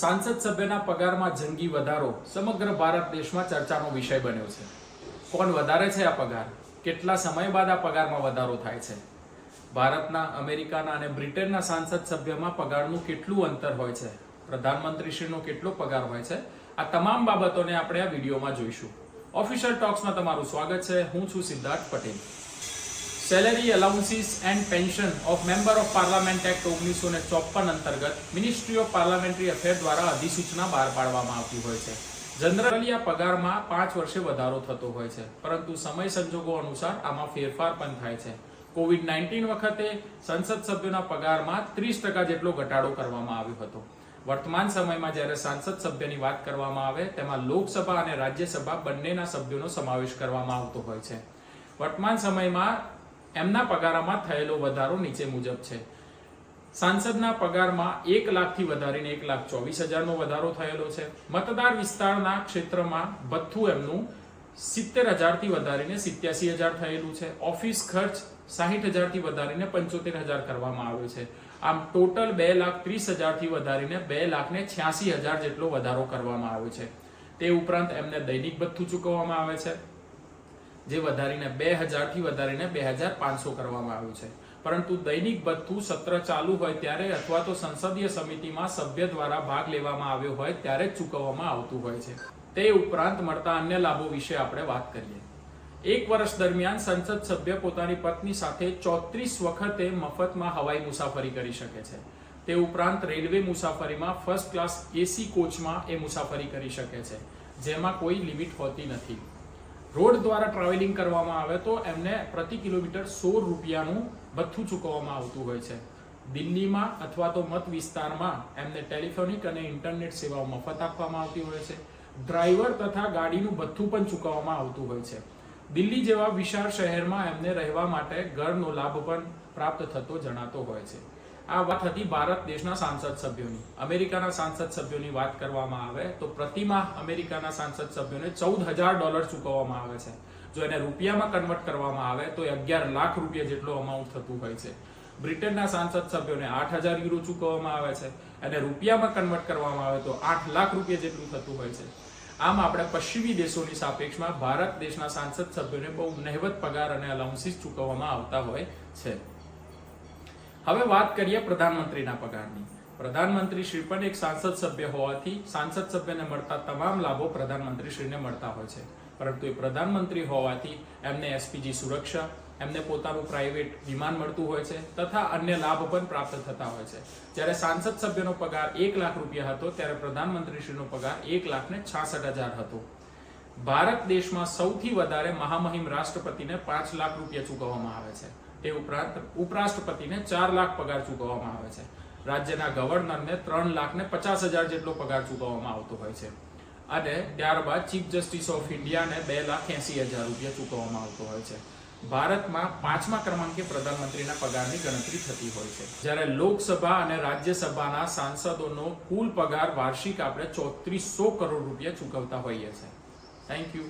સાંસદ સભ્યના પગારમાં જંગી વધારો સમગ્ર ભારત દેશમાં ચર્ચાનો વિષય બન્યો છે. કોણ વધારે છે આ પગાર? કેટલા સમય બાદ આ પગારમાં વધારો થાય છે? ભારતના, અમેરિકાના અને બ્રિટનના સાંસદ સભ્યમાં પગારનું કેટલું અંતર હોય છે? પ્રધાનમંત્રીશ્રીનો કેટલો પગાર હોય છે? આ તમામ બાબતોને આપણે આ વિડીયોમાં જોઈશું. ઓફિશિયલ ટોક્સમાં તમારું સ્વાગત છે. હું છું Siddharth Patel. Salary allowances and pension of member of parliament act ઓગણીસો ને ચોપન અંતર્ગત મિનિસ્ટ્રી ઓફ પાર્લામેન્ટરી અફેર દ્વારા અધિસૂચના બહાર પાડવામાં આવતી હોય છે. જનરલી આ પગારમાં પાંચ વર્ષે વધારો થતો હોય છે, પરંતુ સમય સંજોગો અનુસાર આમાં ફેરફાર પણ થાય છે. કોવિડ નાઇન્ટીન વખતે સંસદ સભ્યોના પગારમાં ત્રીસ ટકા જેટલો ઘટાડો કરવામાં આવ્યો હતો. વર્તમાન સમયમાં જ્યારે સાંસદ સભ્યની વાત કરવામાં આવે, તેમાં લોકસભા અને રાજ્યસભા બંનેના સભ્યોનો સમાવેશ કરવામાં આવતો હોય છે. વર્તમાન સમયમાં એમના પગારમાં થયેલો વધારો નીચે મુજબ છે. સાંસદના પગારમાં એક લાખથી વધારીને એક લાખ ચોવીસ હજારનો વધારો થયેલો છે. મતદાર વિસ્તારના ક્ષેત્રમાં ભથ્થું એમનું સિત્તેર હજારથી વધારીને સિત્યાસી હજાર થયેલું છે. ઓફિસ ખર્ચ સાહીઠ હજારથી વધારીને પંચોતેર હજાર કરવામાં આવ્યો છે. આમ ટોટલ બે લાખ ત્રીસ હજારથી વધારીને બે લાખને છ્યાસી હજાર જેટલો વધારો કરવામાં આવ્યો છે. તે ઉપરાંત એમને દૈનિક ભથ્થું ચૂકવવામાં આવે છે. જે વધારીને બે હજારથી વધારીને બે હજાર પાંચસો કરવામાં આવ્યું છે. પરંતુ દૈનિક ભથ્થું સત્ર ચાલુ હોય ત્યારે અથવા તો સંસદીય સમિતિમાં સભ્ય દ્વારા ભાગ લેવામાં આવ્યો હોય ત્યારે જ ચૂકવવામાં આવતું હોય છે. તે ઉપરાંત મળતા અન્ય લાભો વિશે આપણે વાત કરીએ. એક વર્ષ દરમિયાન સંસદ સભ્ય પોતાની પત્ની સાથે ચોત્રીસ વખતે મફતમાં હવાઈ મુસાફરી કરી શકે છે. તે ઉપરાંત રેલવે મુસાફરીમાં ફર્સ્ટ ક્લાસ એસી કોચમાં એ મુસાફરી કરી શકે છે, જેમાં કોઈ લિમિટ હોતી નથી. રોડ દ્વારા ટ્રાવેલિંગ કરવામાં આવે તો એમને પ્રતિ કિલોમીટર સો રૂપિયાનું ભથ્થું ચૂકવવામાં આવતું હોય છે. દિલ્હીમાં અથવા તો મત વિસ્તારમાં એમને ટેલિફોનિક અને ઇન્ટરનેટ સેવાઓ મફત આપવામાં આવતી હોય છે. ડ્રાઈવર તથા ગાડીનું ભથ્થું પણ ચૂકવવામાં આવતું હોય છે. દિલ્હી જેવા વિશાળ શહેરમાં એમને રહેવા માટે ઘરનો લાભ પણ પ્રાપ્ત થતો જણાતો હોય છે. આ વાત હતી ભારત દેશના સાંસદ સભ્યોની. અમેરિકાના સાંસદ સભ્યોની વાત કરવામાં આવે તો પ્રતિમાહ અમેરિકાના સાંસદ સભ્યોને ચૌદ હજાર ડોલર ચૂકવવામાં આવે છે. જો એને રૂપિયામાં કન્વર્ટ કરવામાં આવે તો અગિયાર લાખ રૂપિયા જેટલો અમાઉન્ટ થતું હોય છે. બ્રિટનના સાંસદ સભ્યોને આઠ હજાર યુરો ચૂકવવામાં આવે છે. અને રૂપિયામાં કન્વર્ટ કરવામાં આવે તો આઠ લાખ રૂપિયા જેટલું થતું હોય છે. આમ આપણે પશ્ચિમી દેશોની સાપેક્ષમાં ભારત દેશના સાંસદ સભ્યોને બહુ નહેવત પગાર અને અલાઉન્સીસ ચૂકવવામાં આવતા હોય છે. હવે વાત કરીએ પ્રધાનમંત્રીના પગારની. પ્રધાનમંત્રી શ્રી પણ એક સાંસદ સભ્ય હોવાથી સાંસદ સભ્યને મળતા તમામ લાભો પ્રધાનમંત્રી શ્રીને મળતા હોય છે. પરંતુ એ પ્રધાનમંત્રી હોવાથી એમને એસપીજી સુરક્ષા, એમને પોતાનું પ્રાઇવેટ વિમાન મળતું હોય છે તથા અન્ય લાભ પણ પ્રાપ્ત થતા હોય છે. જ્યારે સાંસદ સભ્યનો પગાર એક લાખ રૂપિયા હતો ત્યારે પ્રધાનમંત્રીશ્રીનો પગાર એક લાખ ને છાસઠ હજાર હતો. ભારત દેશમાં સૌથી વધારે મહામહિમ રાષ્ટ્રપતિને પાંચ લાખ રૂપિયા ચૂકવવામાં આવે છે. તે ઉપરાંત ઉપરાષ્ટ્રપતિને ચાર લાખ પગાર ચૂકવવામાં આવે છે. રાજ્યના ગવર્નરને ત્રણ લાખ ને પચાસ હજાર જેટલો પગાર ચૂકવવામાં આવતો હોય છે. અને ત્યારબાદ ચીફ જસ્ટિસ ઓફ ઇન્ડિયાને બે લાખ એસી હજાર રૂપિયા ચૂકવવામાં આવતો હોય છે. ભારતમાં પાંચમા ક્રમાંકે પ્રધાનમંત્રીના પગારની ગણતરી થતી હોય છે. જ્યારે લોકસભા અને રાજ્યસભાના સાંસદોનો કુલ પગાર વાર્ષિક આપણે ચોત્રીસો કરોડ રૂપિયા ચૂકવતા હોઈએ છીએ. Thank you